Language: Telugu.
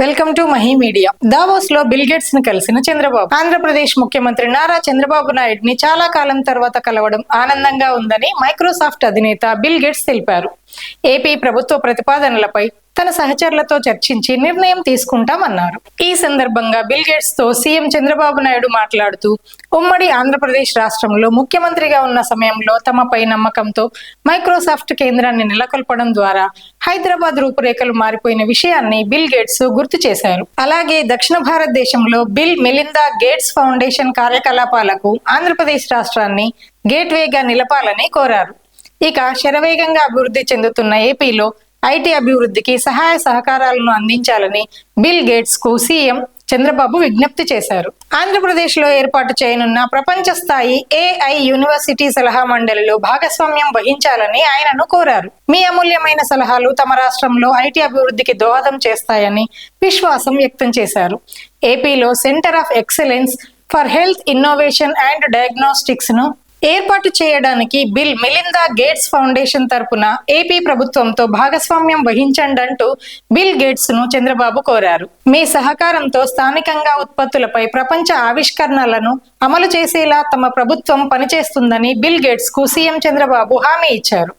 వెల్కమ్ టు మహీ మీడియా దావోస్లో బిల్ గేట్స్ను కలిసిన చంద్రబాబు. ఆంధ్రప్రదేశ్ ముఖ్యమంత్రి నారా చంద్రబాబు నాయుడిని చాలా కాలం తర్వాత కలవడం ఆనందంగా ఉందని మైక్రోసాఫ్ట్ అధినేత బిల్ గేట్స్ తెలిపారు. ఏపీ ప్రభుత్వ ప్రతిపాదనలపై తన సహచరులతో చర్చించి నిర్ణయం తీసుకుంటామన్నారు ఈ సందర్భంగా బిల్ గేట్స్తో సీఎం చంద్రబాబు నాయుడు మాట్లాడుతూ ఉమ్మడి ఆంధ్రప్రదేశ్ రాష్ట్రంలో ముఖ్యమంత్రిగా ఉన్న సమయంలో తమపై నమ్మకంతో మైక్రోసాఫ్ట్ కేంద్రాన్ని నెలకొల్పడం ద్వారా హైదరాబాద్ రూపురేఖలు మారిపోయిన విషయాన్ని బిల్ గేట్స్ గుర్తు చేశారు. అలాగే దక్షిణ భారతదేశంలో బిల్ మెలిందా గేట్స్ ఫౌండేషన్ కార్యకలాపాలకు ఆంధ్రప్రదేశ్ రాష్ట్రాన్ని గేట్వేగా నిలపాలని కోరారు. ఇక శరవేగంగా అభివృద్ధి చెందుతున్న ఏపీలో ఐటీ అభివృద్ధికి సహాయ సహకారాలను అందించాలని బిల్ గేట్స్కు సీఎం చంద్రబాబు విజ్ఞప్తి చేశారు. ఆంధ్రప్రదేశ్లో ఏర్పాటు చేయనున్న ప్రపంచ స్థాయి ఏఐ యూనివర్సిటీ సలహా మండలిలో భాగస్వామ్యం వహించాలని ఆయనను కోరారు. మీ అమూల్యమైన సలహాలు తమ రాష్ట్రంలో ఐటీ అభివృద్ధికి దోహదం చేస్తాయని విశ్వాసం వ్యక్తం చేశారు. ఏపీలో centre of excellence for health innovation and డయాగ్నోస్టిక్స్ను ఏర్పాటు చేయడానికి బిల్ మెలిందా గేట్స్ ఫౌండేషన్ తరపున ఏపీ ప్రభుత్వంతో భాగస్వామ్యం వహించండి అంటూ బిల్ గేట్స్ను చంద్రబాబు కోరారు. మీ సహకారంతో స్థానికంగా ఉత్పత్తులపై ప్రపంచ ఆవిష్కరణలను అమలు చేసేలా తమ ప్రభుత్వం పనిచేస్తుందని బిల్ గేట్స్కు సీఎం చంద్రబాబు హామీ ఇచ్చారు.